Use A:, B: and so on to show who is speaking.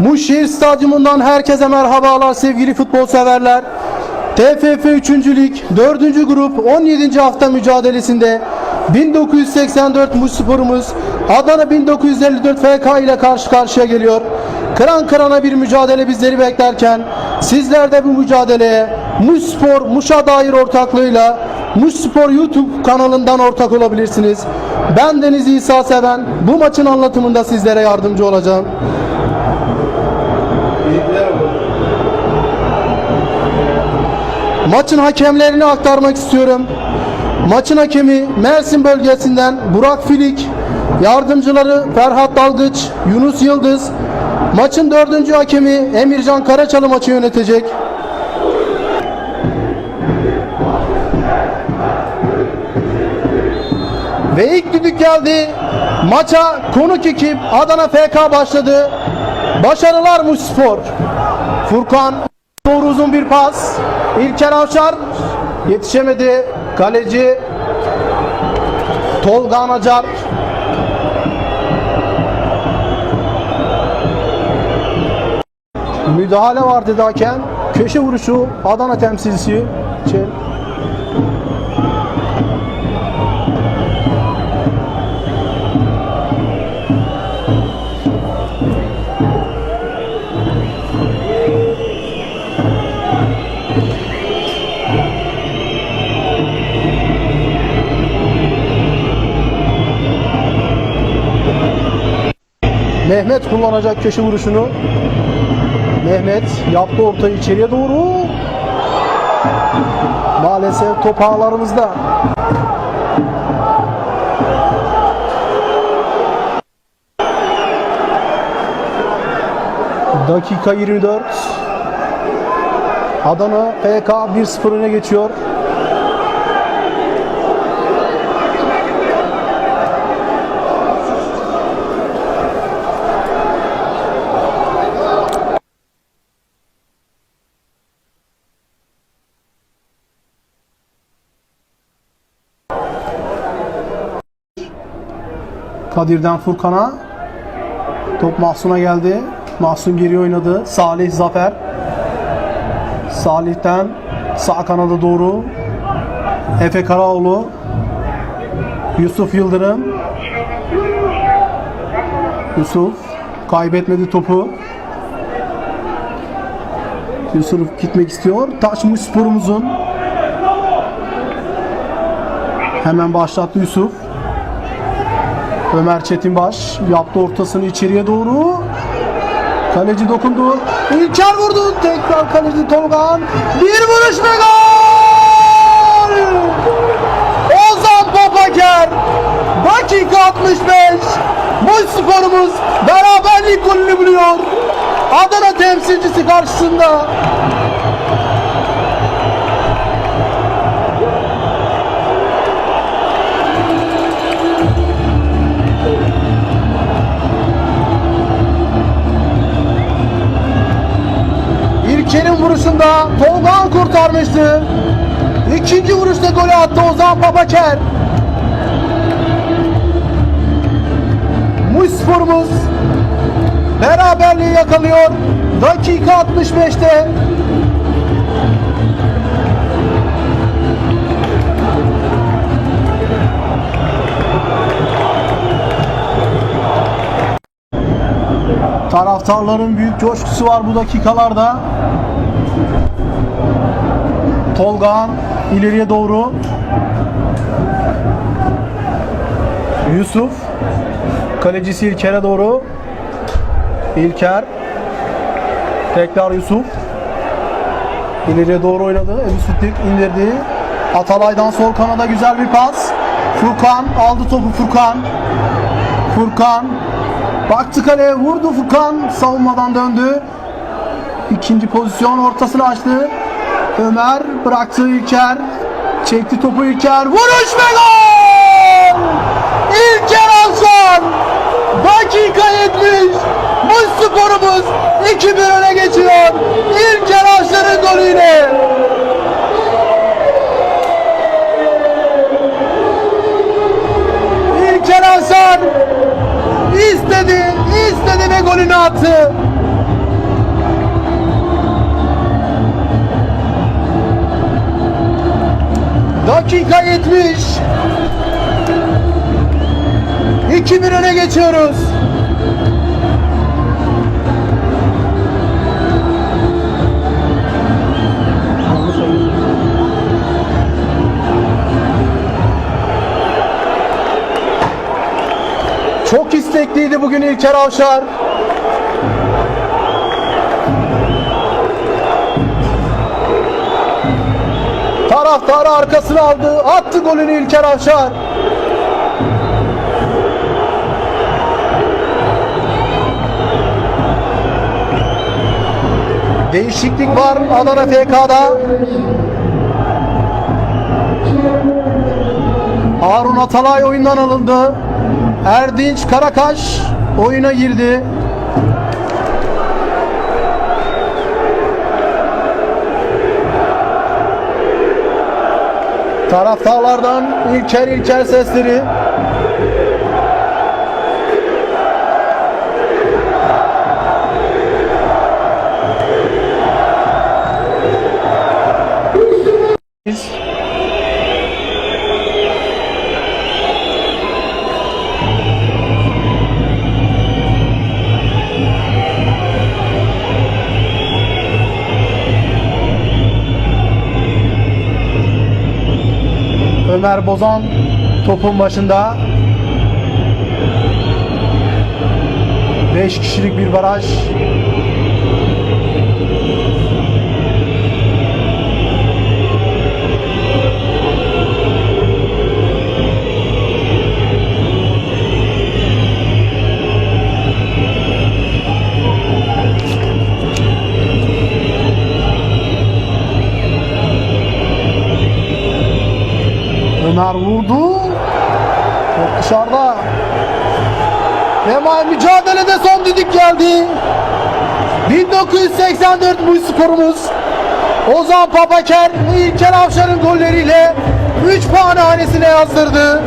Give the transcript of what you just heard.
A: Muşşehir Stadyumundan herkese merhabalar sevgili futbol severler. TFF 3. Lig 4. grup 17. hafta mücadelesinde 1984 Muş sporumuz Adana 1954 FK ile karşı karşıya geliyor. Kıran kırana bir mücadele bizleri beklerken sizler de bu mücadeleye Muş Spor Muş'a dair ortaklığıyla Muş Spor YouTube kanalından ortak olabilirsiniz. Ben Deniz İsa Seven bu maçın anlatımında sizlere yardımcı olacağım. Maçın hakemlerini aktarmak istiyorum. Maçın hakemi Mersin bölgesinden Burak Filik, yardımcıları Ferhat Dalgıç, Yunus Yıldız. Maçın dördüncü hakemi Emircan Karaçalı maçı yönetecek. Ve ilk düdük geldi. Maça konuk ekip Adana FK başladı. Başarılar Muş Spor. Furkan uzun bir pas. İlker Avşar yetişemedi. Kaleci Tolga Anacar. Müdahale var dedi hakem. Köşe vuruşu Adana temsilcisi Mehmet kullanacak köşe vuruşunu. Mehmet yaptı ortayı içeriye doğru. Maalesef top ağlarımızda. Dakika 24. Adana PK 1-0 öne geçiyor. Kadir'den Furkan'a. Top Mahsun'a geldi. Mahsun geri oynadı. Salih Zafer. Salih'ten sağ kanada doğru. Efe Karaoğlu. Yusuf Yıldırım. Yusuf kaybetmedi topu. Yusuf gitmek istiyor. Taşmış sporumuzun. Hemen başlattı Yusuf. Ömer Çetinbaş yaptı ortasını içeriye doğru. Kaleci dokundu. İlker vurdu. Tekrar kaleci Tolgan. Bir vuruş ve gol! Ozan Papaker. Dakika 65. Muş sporumuz beraberlik golünü buluyor. Adana temsilcisi karşısında. Kurtarmıştı. İkinci vuruşta golü attı Ozan Papaker. Muş sporumuz beraberliği yakalıyor. Dakika 65'te. Taraftarların büyük coşkusu var bu dakikalarda. Tolga ileriye doğru. Yusuf kalecisi İlker'e doğru. İlker tekrar Yusuf ileriye doğru oynadı. Ebu Sütlik indirdi. Atalay'dan sol kanada güzel bir pas. Furkan aldı topu Furkan. Furkan baktı kaleye vurdu Furkan savunmadan döndü. İkinci pozisyon ortasını açtı. Ömer bıraktı İlker. Çekti topu İlker. Vuruş ve gol! İlker Aslan! Dakika 70. Muş sporumuz 2-1 öne geçiyor. İlker Aslan'ın golüyle. İlker Aslan istedi, istedi ve golünü attı. Dakika 70. 2-1 öne geçiyoruz. Çok istekliydi bugün İlker Avşar. Taraftarı arkasına aldı. Attı golünü İlker Avşar. Değişiklik var Adana FK'da. Harun Atalay oyundan alındı. Erdinç Karakaş oyuna girdi. Taraftarlardan İlker İlker sesleri. Ömer Bozan topun başında. 5 kişilik bir baraj. Dışarıda. Kemal mücadelede son düdük geldi. 1984 bu skorumuz. Ozan Papaker ve İlker Avşar'ın golleriyle 3 puan hanesine yazdırdı.